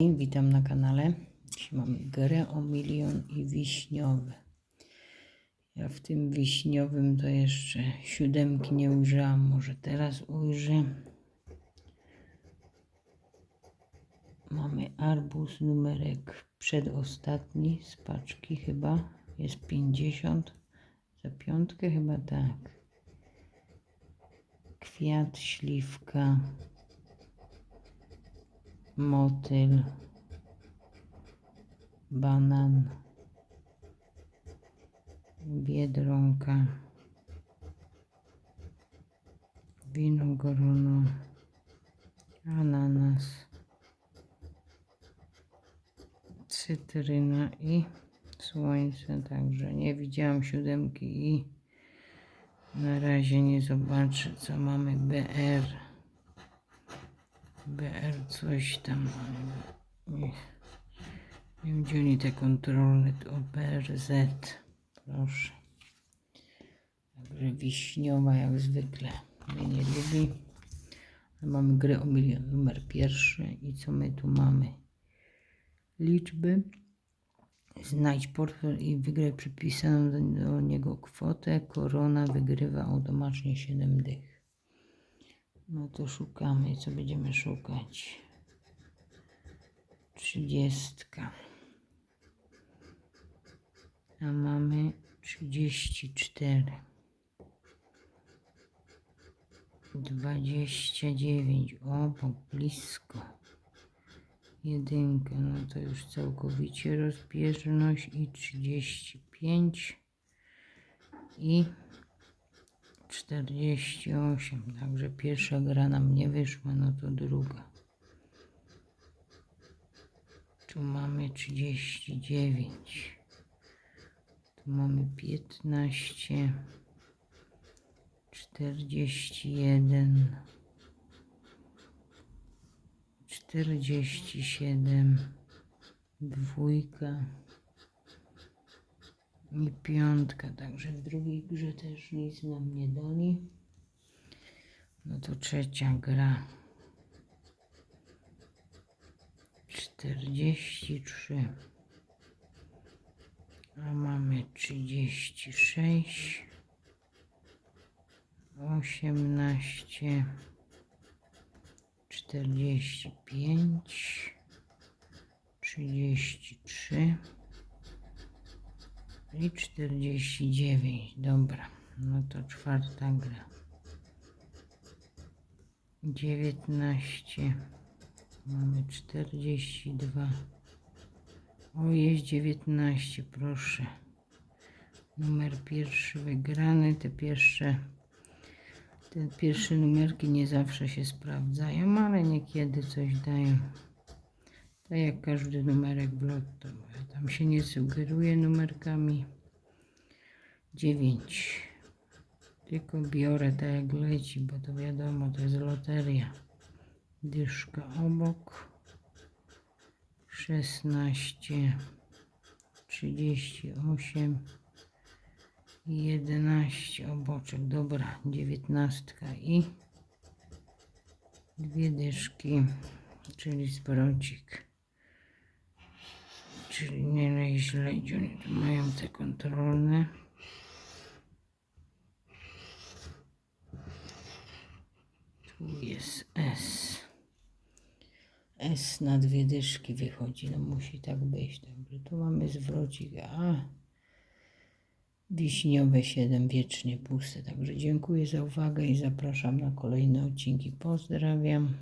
Witam na kanale. Dzisiaj mamy grę o milion i wiśniowy. Ja w tym wiśniowym to jeszcze siódemki nie ujrzałam. Może teraz ujrzę. Mamy arbuz numerek przedostatni z paczki chyba. Jest 50. Za piątkę chyba tak. Kwiat, śliwka, motyl, banan, biedronka, winogorono, ananas, cytryna i słońce. Także nie widziałam siódemki i na razie nie zobaczę co mamy BR. BR coś tam. Nie, nie gdzie oni te kontrolne. To BRZ. Proszę. Także wiśniowa jak zwykle. Mnie nie lubi. Mamy grę o milion. Numer pierwszy. I co my tu mamy? Liczby. Znajdź portfel i wygraj przypisaną do niego kwotę. Korona wygrywa automatycznie 7 dych. No to szukamy. Co będziemy szukać? Trzydziestka. A mamy 34. 29. O, bo blisko. Jedynka, no to już całkowicie rozbieżność i 35 i 48. Także pierwsza gra nam nie wyszła, no to druga. Tu mamy 39. Tu mamy 15. 41. 47. Dwójka. I piątka, także w drugiej grze też nic nam nie dali. No to trzecia gra. 43. A mamy 36. 18. 45. 33 i 49. Dobra, no to czwarta gra. 19. Mamy 42. O, jest 19, proszę. Numer pierwszy wygrany. Te pierwsze, te pierwsze numerki nie zawsze się sprawdzają, ale niekiedy coś dają. Tak jak każdy numerek w lotto. Ja tam się nie sugeruję numerkami. 9. Tylko biorę tak jak leci, bo to wiadomo, to jest loteria. Dyszka obok. 16. 38. 11 oboczek. Dobra, 19 i dwie dyszki, czyli zwrocik. Czyli nie najźle, gdzie oni tu mają te kontrolne. Tu jest S. S na dwie dyszki wychodzi, no musi tak być. Dobrze, tu mamy zwrocik, a wiśniowe 7 wiecznie puste. Także dziękuję za uwagę i zapraszam na kolejne odcinki. Pozdrawiam.